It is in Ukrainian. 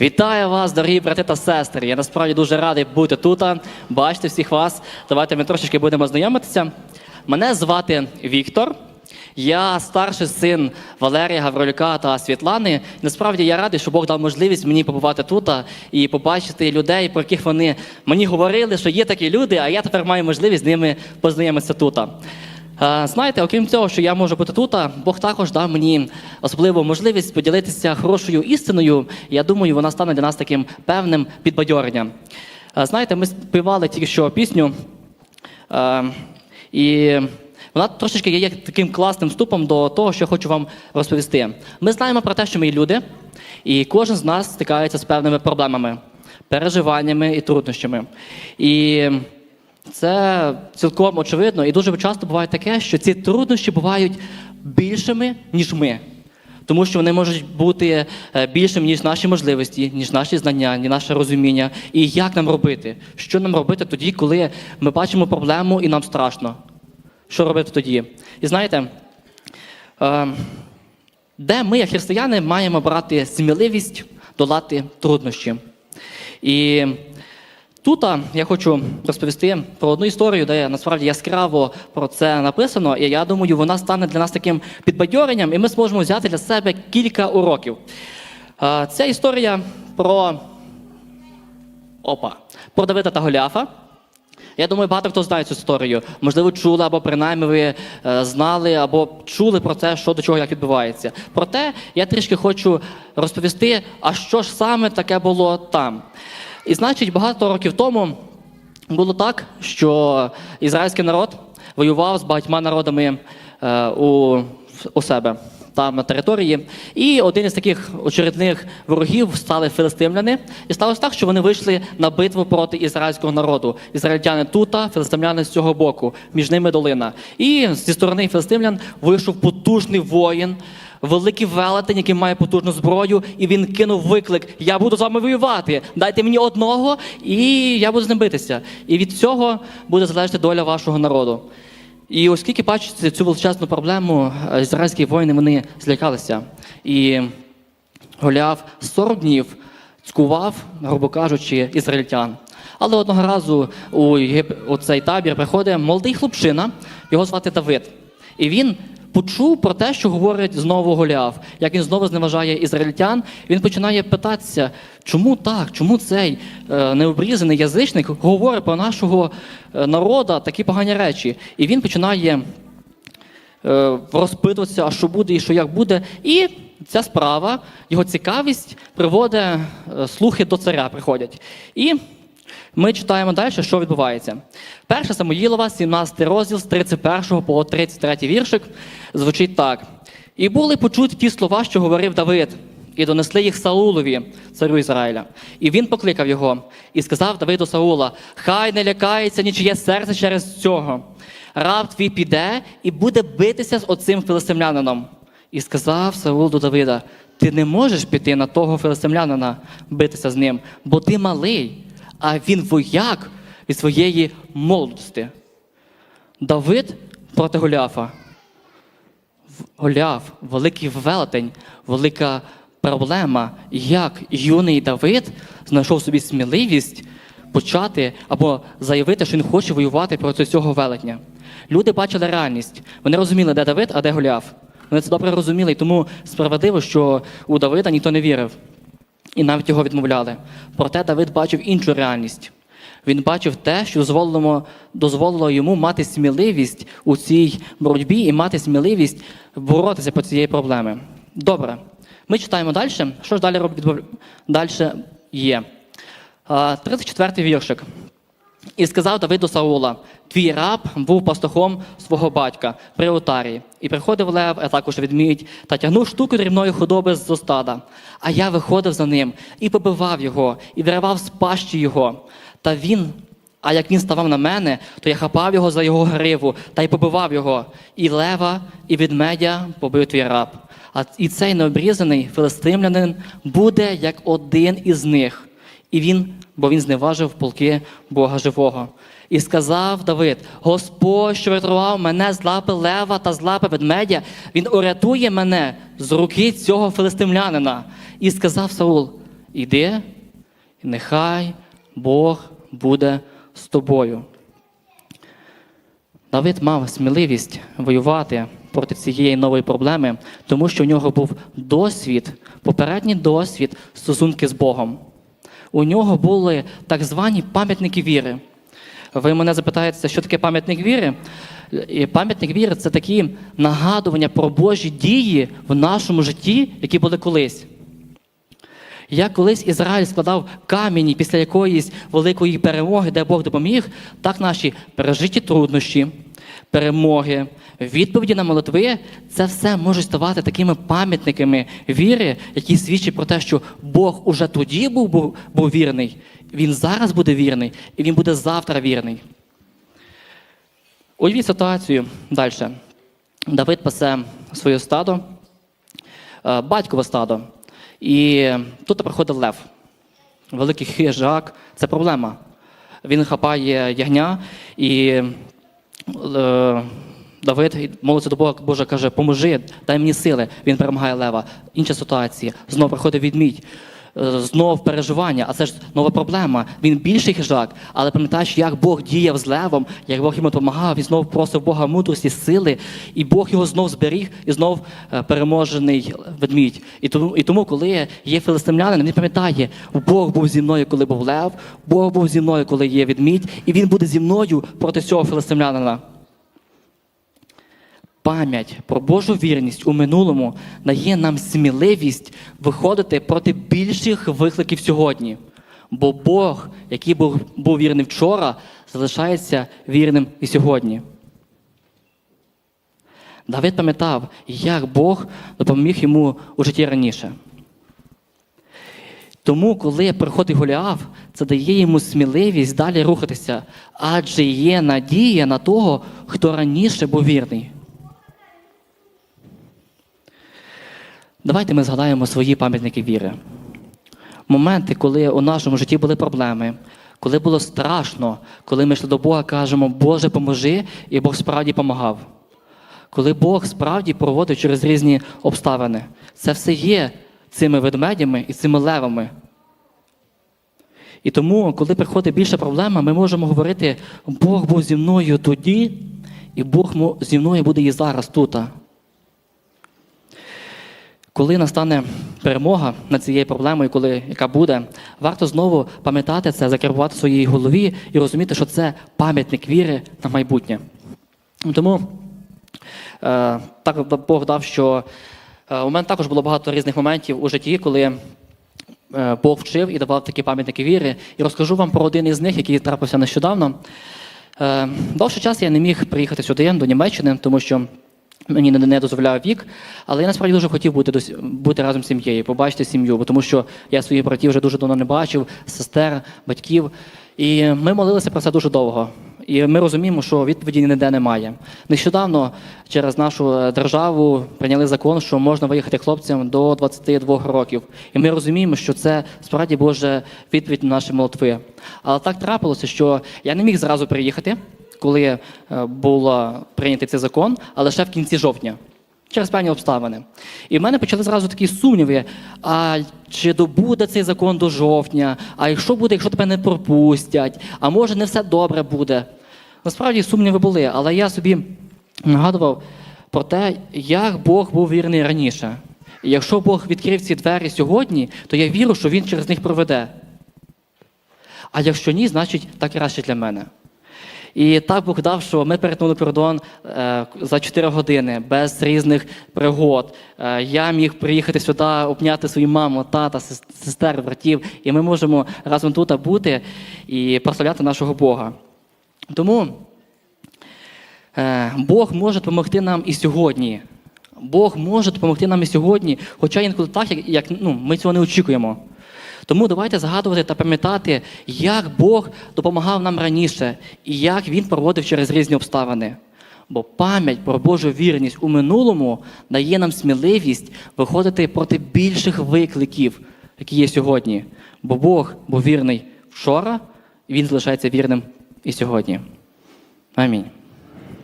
Вітаю вас, дорогі брати та сестри. Я насправді дуже радий бути тут, бачити всіх вас. Давайте ми трошечки будемо знайомитися. Мене звати Віктор. Я старший син Валерія Гаврилюка та Світлани. Насправді я радий, що Бог дав можливість мені побувати тут і побачити людей, про яких вони мені говорили, що є такі люди, а я тепер маю можливість з ними познайомитися тут. Е, Знаєте, окрім цього, що я можу бути тут, Бог також дав мені особливу можливість поділитися хорошою істиною. Я думаю, вона стане для нас таким певним підбадьоренням. Е, Знаєте, ми співали тільки що пісню, е, і вона трошечки є таким класним вступом до того, що я хочу вам розповісти. Ми знаємо про те, що ми люди, і кожен з нас стикається з певними проблемами, переживаннями і труднощами. І це цілком очевидно, і дуже часто буває таке, що ці труднощі бувають більшими, ніж ми. Тому що вони можуть бути е, більшими, ніж наші можливості, ніж наші знання, ніж наше розуміння. І як нам робити? Що нам робити тоді, коли ми бачимо проблему і нам страшно? Що робити тоді? І знаєте, е, де ми, як християни, маємо брати сміливість долати труднощі. І Тут я хочу розповісти про одну історію, де насправді яскраво про це написано, і я думаю, вона стане для нас таким підбадьоренням, і ми зможемо взяти для себе кілька уроків. Ця історія про опа, про Давида та Голіафа. Я думаю, багато хто знає цю історію. Можливо, чули, або принаймні ви е, знали, або чули про те, що до чого як відбувається. Проте я трішки хочу розповісти, а що ж саме таке було там. І значить, багато років тому було так, що ізраїльський народ воював з багатьма народами е, у, у себе там на території. І один із таких очередних ворогів стали филистимляни. І сталося так, що вони вийшли на битву проти ізраїльського народу. Ізраїльтяни тут, филистимляни з цього боку, між ними долина. І зі сторони филистимлян вийшов потужний воїн. Великий велетень, який має потужну зброю, і він кинув виклик: Я буду з вами воювати. Дайте мені одного, і я буду з ним битися. І від цього буде залежати доля вашого народу. І оскільки бачите цю величезну проблему, е, ізраїльські воїни вони злякалися. І Голіаф 40 днів цькував, грубо кажучи, ізраїльтян. Але одного разу у, Єгип... у цей табір приходить молодий хлопчина, його звати Давид. І він почув про те, що говорить знову Голіаф, як він знову зневажає ізраїльтян. Він починає питатися, чому так, чому цей е, необрізаний язичник говорить про нашого е, народа такі погані речі. І він починає е, розпитуватися, а що буде і що як буде. І ця справа, його цікавість приводить слухи до царя, приходять. І ми читаємо далі, що відбувається. Перша Самуїлова, 17 розділ з 31 по 33 віршик, звучить так. І були почуті ті слова, що говорив Давид, і донесли їх Саулові, царю Ізраїля. І він покликав його і сказав Давиду Саула: Хай не лякається нічиє серце через цього. Раб твій піде і буде битися з оцим филистимлянином. І сказав Саул до Давида: Ти не можеш піти на того филистимлянина, битися з ним, бо ти малий, а він вояк від своєї молодості. Давид проти Голіафа. Голіаф, великий велетень, велика проблема, як юний Давид знайшов собі сміливість почати або заявити, що він хоче воювати проти цього велетня. Люди бачили реальність. Вони розуміли, де Давид, а де Голіаф. Вони це добре розуміли, і тому справедливо, що у Давида ніхто не вірив і навіть його відмовляли. Проте Давид бачив іншу реальність. Він бачив те, що дозволило, дозволило йому мати сміливість у цій боротьбі і мати сміливість боротися по цієї проблеми. Добре, ми читаємо далі. Що ж далі робить далі є? 34-й віршик. І сказав Давид до Саула: Твій раб був пастухом свого батька при отарі, і приходив лев, а також відмідь, та тягнув штуку дрібної худоби з стада. А я виходив за ним і побивав його, і виривав з пащі його. Та він, а як він ставав на мене, то я хапав його за його гриву та й побивав його. І лева, і ведмедя побив твій раб. А і цей необрізаний филистимлянин буде як один із них. І він, бо він зневажив полки Бога живого. І сказав Давид: Господь, що врятував мене з лапи лева та з лапи ведмедя, він урятує мене з руки цього филистимлянина. І сказав Саул: іди, і нехай Бог буде з тобою. Давид мав сміливість воювати проти цієї нової проблеми, тому що в нього був досвід, попередній досвід стосунки з Богом. У нього були так звані пам'ятники віри. Ви мене запитаєте, що таке пам'ятник віри? І Пам'ятник віри це такі нагадування про Божі дії в нашому житті, які були колись. Як колись Ізраїль складав камені після якоїсь великої перемоги, де Бог допоміг, так наші пережиті труднощі, перемоги, відповіді на молитви це все може ставати такими пам'ятниками віри, які свідчать про те, що Бог уже тоді був, був, був вірний, Він зараз буде вірний, і Він буде завтра вірний. Уявіть ситуацію далі. Давид пасе своє стадо, е, батькове стадо. І тут приходив лев. Великий хижак це проблема. Він хапає ягня, і е, Давид молиться до Бога, Боже каже, поможи, дай мені сили. Він перемагає лева. Інша ситуація. Знову приходить відмідь. Е, Знов переживання, а це ж нова проблема. Він більший хижак, але пам'ятаєш, як Бог діяв з левом, як Бог йому допомагав, він знов просив Бога мудрості, сили, і Бог його знов зберіг і знов е, переможений ведмідь. І тому, і тому, коли є філистимлянин, він пам'ятає, Бог був зі мною, коли був лев, Бог був зі мною, коли є ведмідь, і він буде зі мною проти цього філистимлянина. Пам'ять про Божу вірність у минулому дає нам сміливість виходити проти більших викликів сьогодні. Бо Бог, який був, був вірний вчора, залишається вірним і сьогодні. Давид пам'ятав, як Бог допоміг йому у житті раніше. Тому, коли приходить Голіаф, це дає йому сміливість далі рухатися, адже є надія на того, хто раніше був вірний. Давайте ми згадаємо свої пам'ятники віри. Моменти, коли у нашому житті були проблеми, коли було страшно, коли ми йшли до Бога, кажемо, Боже, поможи, і Бог справді допомагав. Коли Бог справді проводив через різні обставини. Це все є цими ведмедями і цими левами. І тому, коли приходить більша проблема, ми можемо говорити, Бог був зі мною тоді, і Бог зі мною буде і зараз тут. Коли настане перемога над цією проблемою, коли яка буде, варто знову пам'ятати це, закерувати в своїй голові і розуміти, що це пам'ятник віри на майбутнє. Тому е, так Бог дав, що е, у мене також було багато різних моментів у житті, коли е, Бог вчив і давав такі пам'ятники віри. І розкажу вам про один із них, який трапився нещодавно. Е, довший час я не міг приїхати сюди, до Німеччини, тому що мені не, дозволяв вік, але я насправді дуже хотів бути, бути разом з сім'єю, побачити сім'ю, бо тому що я своїх братів вже дуже давно не бачив, сестер, батьків. І ми молилися про це дуже довго. І ми розуміємо, що відповіді ніде немає. Нещодавно через нашу е, державу прийняли закон, що можна виїхати хлопцям до 22 років. І ми розуміємо, що це справді Божа відповідь на наші молитви. Але так трапилося, що я не міг зразу приїхати, коли е, був прийнятий цей закон, а лише в кінці жовтня. Через певні обставини. І в мене почали зразу такі сумніви: а чи добуде цей закон до жовтня? А якщо буде, якщо тебе не пропустять? А може не все добре буде? Насправді сумніви були, але я собі нагадував про те, як Бог був вірний раніше. І якщо Бог відкрив ці двері сьогодні, то я вірю, що Він через них проведе. А якщо ні, значить так краще для мене. І так Бог дав, що ми перетнули кордон е, за 4 години без різних пригод. Е, я міг приїхати сюди, обняти свою маму, тата, сестер, братів, і ми можемо разом тут бути і прославляти нашого Бога. Тому е, Бог може допомогти нам і сьогодні. Бог може допомогти нам і сьогодні, хоча інколи так, як, ну, ми цього не очікуємо. Тому давайте згадувати та пам'ятати, як Бог допомагав нам раніше і як Він проводив через різні обставини. Бо пам'ять про Божу вірність у минулому дає нам сміливість виходити проти більших викликів, які є сьогодні. Бо Бог був вірний вчора, і Він залишається вірним і сьогодні. Амінь.